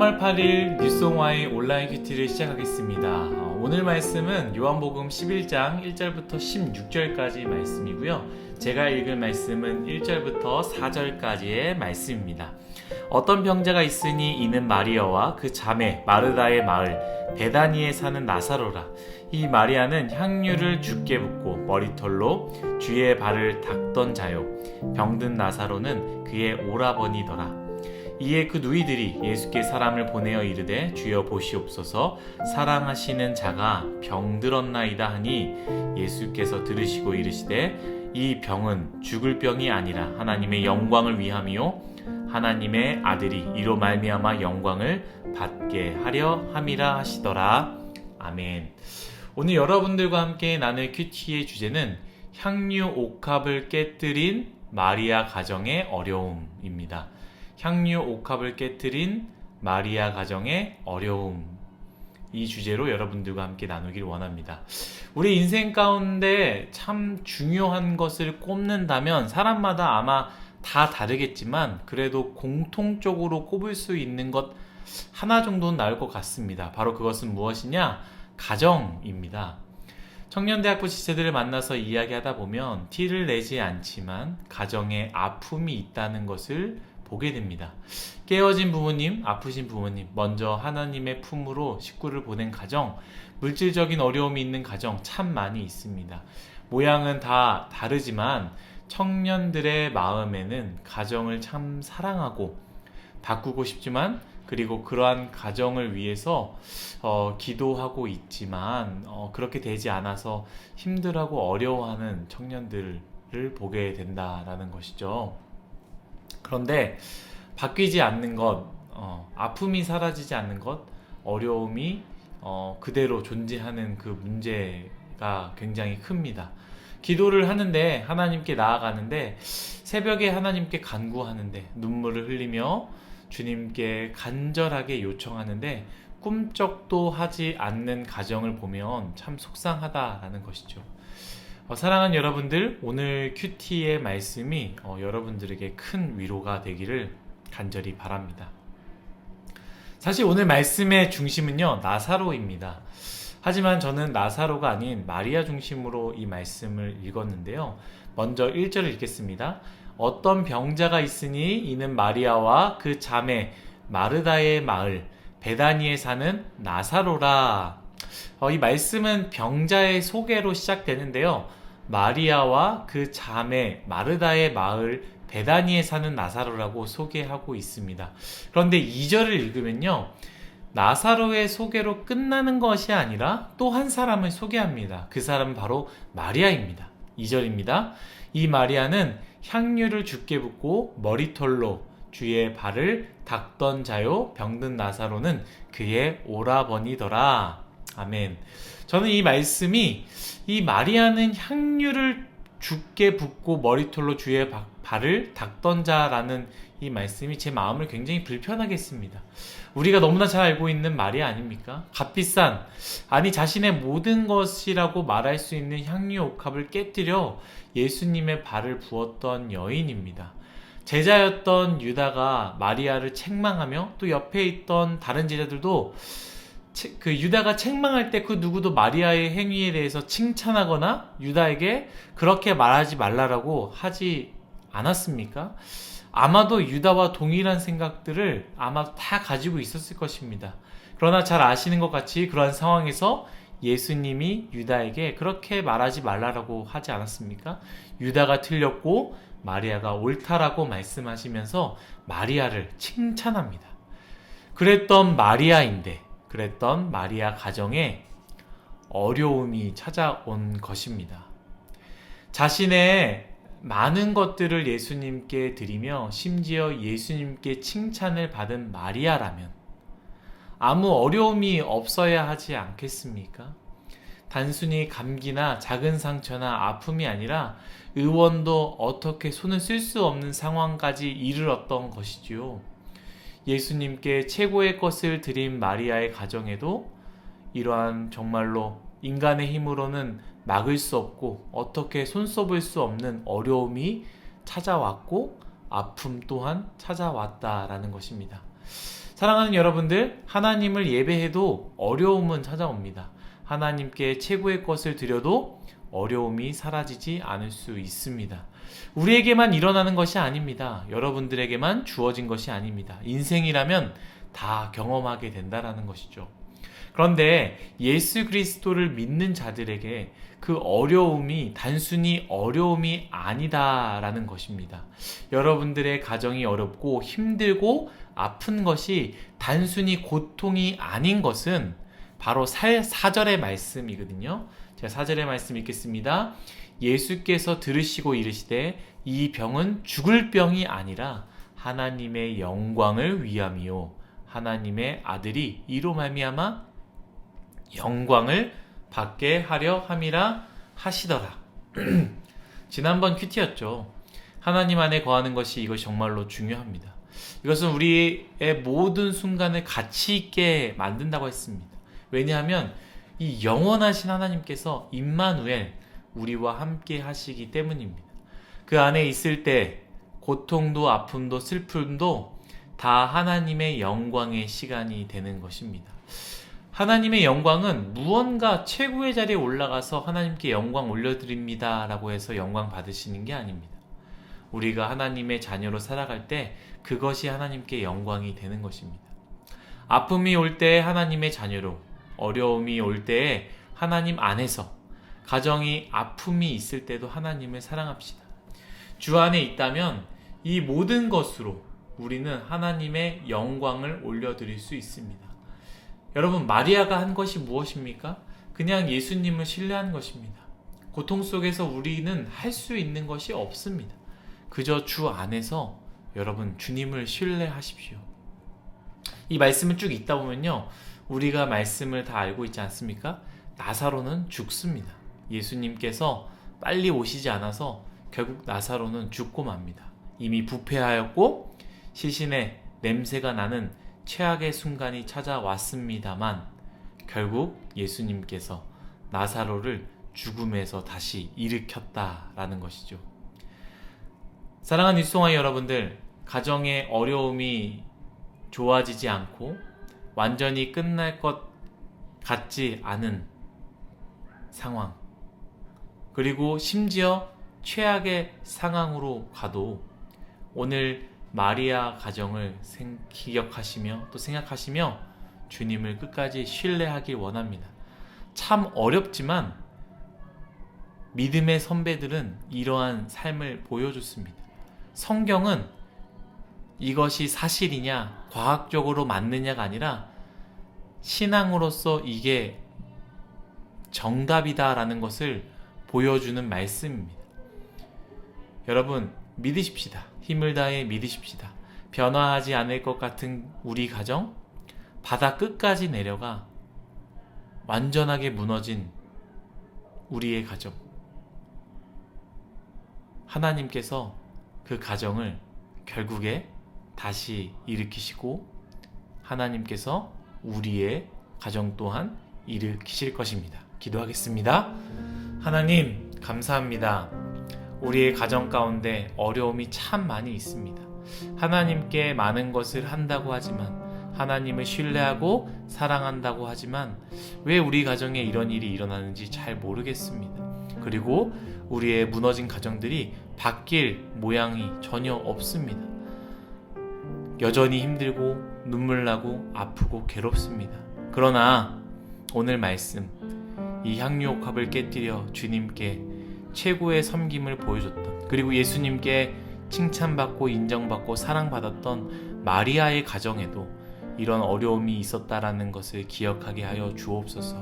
3월 8일 뉴송와의 온라인 큐티를 시작하겠습니다. 어, 오늘 말씀은 요한복음 11장 1절부터 16절까지 말씀이고요. 제가 읽을 말씀은 1절부터 4절까지의 말씀입니다. 어떤 병자가 있으니 이는 마리아와 그 자매 마르다의 마을 베다니에 사는 나사로라. 이 마리아는 향유를 죽게 붓고 머리털로 주의 발을 닦던 자요. 병든 나사로는 그의 오라버니더라. 이에 그 누이들이 예수께 사람을 보내어 이르되 주여 보시옵소서 사랑하시는 자가 병들었나이다 하니 예수께서 들으시고 이르시되 이 병은 죽을 병이 아니라 하나님의 영광을 위함이요 하나님의 아들이 이로 말미암아 영광을 받게 하려 함이라 하시더라 아멘. 오늘 여러분들과 함께 나눌 큐티의 주제는 향유 옥합을 깨뜨린 마리아 가정의 어려움입니다. 향유 옥합을 깨뜨린 마리아 가정의 어려움. 이 주제로 여러분들과 함께 나누길 원합니다. 우리 인생 가운데 참 중요한 것을 꼽는다면 사람마다 아마 다 다르겠지만 그래도 공통적으로 꼽을 수 있는 것 하나 정도는 나올 것 같습니다. 바로 그것은 무엇이냐? 가정입니다. 청년대학부 지체들을 만나서 이야기하다 보면 티를 내지 않지만 가정에 아픔이 있다는 것을 보게 됩니다. 깨어진 부모님, 아프신 부모님, 먼저 하나님의 품으로 식구를 보낸 가정, 물질적인 어려움이 있는 가정 참 많이 있습니다. 모양은 다 다르지만 청년들의 마음에는 가정을 참 사랑하고 바꾸고 싶지만 그리고 그러한 가정을 위해서 어, 기도하고 있지만 어, 그렇게 되지 않아서 힘들하고 어려워하는 청년들을 보게 된다라는 것이죠. 그런데 바뀌지 않는 것, 어, 아픔이 사라지지 않는 것, 어려움이 어, 그대로 존재하는 그 문제가 굉장히 큽니다. 기도를 하는데 하나님께 나아가는데 새벽에 하나님께 간구하는데 눈물을 흘리며 주님께 간절하게 요청하는데 꿈쩍도 하지 않는 가정을 보면 참 속상하다라는 것이죠. 어, 사랑하는 여러분들, 오늘 큐티의 말씀이 어, 여러분들에게 큰 위로가 되기를 간절히 바랍니다. 사실 오늘 말씀의 중심은요, 나사로입니다. 하지만 저는 나사로가 아닌 마리아 중심으로 이 말씀을 읽었는데요. 먼저 1절을 읽겠습니다. 어떤 병자가 있으니 이는 마리아와 그 자매 마르다의 마을 베다니에 사는 나사로라. 어, 이 말씀은 병자의 소개로 시작되는데요. 마리아와 그 자매 마르다의 마을 베다니에 사는 나사로라고 소개하고 있습니다. 그런데 2절을 읽으면요. 나사로의 소개로 끝나는 것이 아니라 또 한 사람을 소개합니다. 그 사람은 바로 마리아입니다. 2절입니다. 이 마리아는 향유를 죽게 붓고 머리털로 주의 발을 닦던 자요 병든 나사로는 그의 오라버니더라. 아멘. 저는 이 말씀이 이 마리아는 향유를 죽게 붓고 머리털로 주의 발을 닦던 자라는 이 말씀이 제 마음을 굉장히 불편하게 했습니다. 우리가 너무나 잘 알고 있는 말이 아닙니까? 값비싼, 아니 자신의 모든 것이라고 말할 수 있는 향유 옥합을 깨뜨려 예수님의 발을 부었던 여인입니다. 제자였던 유다가 마리아를 책망하며 또 옆에 있던 다른 제자들도 그 유다가 책망할 때 그 누구도 마리아의 행위에 대해서 칭찬하거나 유다에게 그렇게 말하지 말라라고 하지 않았습니까? 아마도 유다와 동일한 생각들을 아마 다 가지고 있었을 것입니다. 그러나 잘 아시는 것 같이 그러한 상황에서 예수님이 유다에게 그렇게 말하지 말라라고 하지 않았습니까? 유다가 틀렸고 마리아가 옳다라고 말씀하시면서 마리아를 칭찬합니다. 그랬던 마리아인데 그랬던 마리아 가정에 어려움이 찾아온 것입니다. 자신의 많은 것들을 예수님께 드리며 심지어 예수님께 칭찬을 받은 마리아라면 아무 어려움이 없어야 하지 않겠습니까? 단순히 감기나 작은 상처나 아픔이 아니라 의원도 어떻게 손을 쓸 수 없는 상황까지 이르렀던 것이지요. 예수님께 최고의 것을 드린 마리아의 가정에도 이러한 정말로 인간의 힘으로는 막을 수 없고 어떻게 손써볼 수 없는 어려움이 찾아왔고 아픔 또한 찾아왔다라는 것입니다. 사랑하는 여러분들, 하나님을 예배해도 어려움은 찾아옵니다. 하나님께 최고의 것을 드려도 어려움이 사라지지 않을 수 있습니다. 우리에게만 일어나는 것이 아닙니다. 여러분들에게만 주어진 것이 아닙니다. 인생이라면 다 경험하게 된다라는 것이죠. 그런데 예수 그리스도를 믿는 자들에게 그 어려움이 단순히 어려움이 아니다라는 것입니다. 여러분들의 가정이 어렵고 힘들고 아픈 것이 단순히 고통이 아닌 것은 바로 사절의 말씀이거든요. 제가 사절의 말씀 읽겠습니다. 예수께서 들으시고 이르시되 이 병은 죽을 병이 아니라 하나님의 영광을 위함이요 하나님의 아들이 이로 말미암아 영광을 받게 하려 함이라 하시더라. 지난번 큐티였죠. 하나님 안에 거하는 것이 이것이 정말로 중요합니다. 이것은 우리의 모든 순간을 가치 있게 만든다고 했습니다. 왜냐하면 이 영원하신 하나님께서 임마누엘 우리와 함께 하시기 때문입니다. 그 안에 있을 때 고통도 아픔도 슬픔도 다 하나님의 영광의 시간이 되는 것입니다. 하나님의 영광은 무언가 최고의 자리에 올라가서 하나님께 영광 올려드립니다. 라고 해서 영광 받으시는 게 아닙니다. 우리가 하나님의 자녀로 살아갈 때 그것이 하나님께 영광이 되는 것입니다. 아픔이 올 때 하나님의 자녀로, 어려움이 올 때에 하나님 안에서, 가정이 아픔이 있을 때도 하나님을 사랑합시다. 주 안에 있다면 이 모든 것으로 우리는 하나님의 영광을 올려드릴 수 있습니다. 여러분, 마리아가 한 것이 무엇입니까? 그냥 예수님을 신뢰한 것입니다. 고통 속에서 우리는 할 수 있는 것이 없습니다. 그저 주 안에서 여러분 주님을 신뢰하십시오. 이 말씀을 쭉 읽다 보면요. 우리가 말씀을 다 알고 있지 않습니까? 나사로는 죽습니다. 예수님께서 빨리 오시지 않아서 결국 나사로는 죽고 맙니다. 이미 부패하였고 시신의 냄새가 나는 최악의 순간이 찾아왔습니다만 결국 예수님께서 나사로를 죽음에서 다시 일으켰다라는 것이죠. 사랑하는 뉴송아이 여러분들, 가정의 어려움이 좋아지지 않고 완전히 끝날 것 같지 않은 상황, 그리고 심지어 최악의 상황으로 가도 오늘 마리아 가정을 기억하시며 또 생각하시며 주님을 끝까지 신뢰하길 원합니다. 참 어렵지만 믿음의 선배들은 이러한 삶을 보여줬습니다. 성경은 이것이 사실이냐, 과학적으로 맞느냐가 아니라 신앙으로서 이게 정답이다라는 것을 보여주는 말씀입니다. 여러분, 믿으십시다. 힘을 다해 믿으십시다. 변화하지 않을 것 같은 우리 가정, 바다 끝까지 내려가 완전하게 무너진 우리의 가정. 하나님께서 그 가정을 결국에 다시 일으키시고 하나님께서 우리의 가정 또한 일으키실 것입니다. 기도하겠습니다. 하나님, 감사합니다. 우리의 가정 가운데 어려움이 참 많이 있습니다. 하나님께 많은 것을 한다고 하지만 하나님을 신뢰하고 사랑한다고 하지만 왜 우리 가정에 이런 일이 일어나는지 잘 모르겠습니다. 그리고 우리의 무너진 가정들이 바뀔 모양이 전혀 없습니다. 여전히 힘들고 눈물 나고 아프고 괴롭습니다. 그러나 오늘 말씀 이 향유옥합을 깨뜨려 주님께 최고의 섬김을 보여줬던 그리고 예수님께 칭찬받고 인정받고 사랑받았던 마리아의 가정에도 이런 어려움이 있었다라는 것을 기억하게 하여 주옵소서.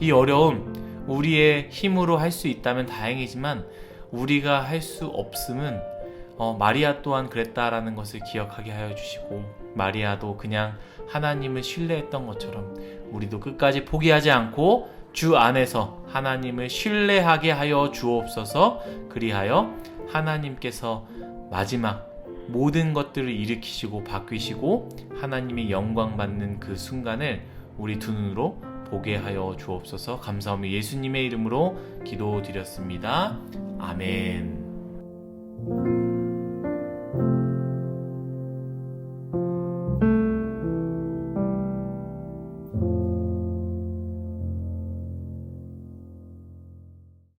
이 어려움 우리의 힘으로 할 수 있다면 다행이지만 우리가 할 수 없음은 어, 마리아 또한 그랬다라는 것을 기억하게 하여 주시고 마리아도 그냥 하나님을 신뢰했던 것처럼 우리도 끝까지 포기하지 않고 주 안에서 하나님을 신뢰하게 하여 주옵소서 그리하여 하나님께서 마지막 모든 것들을 일으키시고 바뀌시고 하나님의 영광 받는 그 순간을 우리 두 눈으로 보게 하여 주옵소서 감사하며 예수님의 이름으로 기도드렸습니다. 아멘.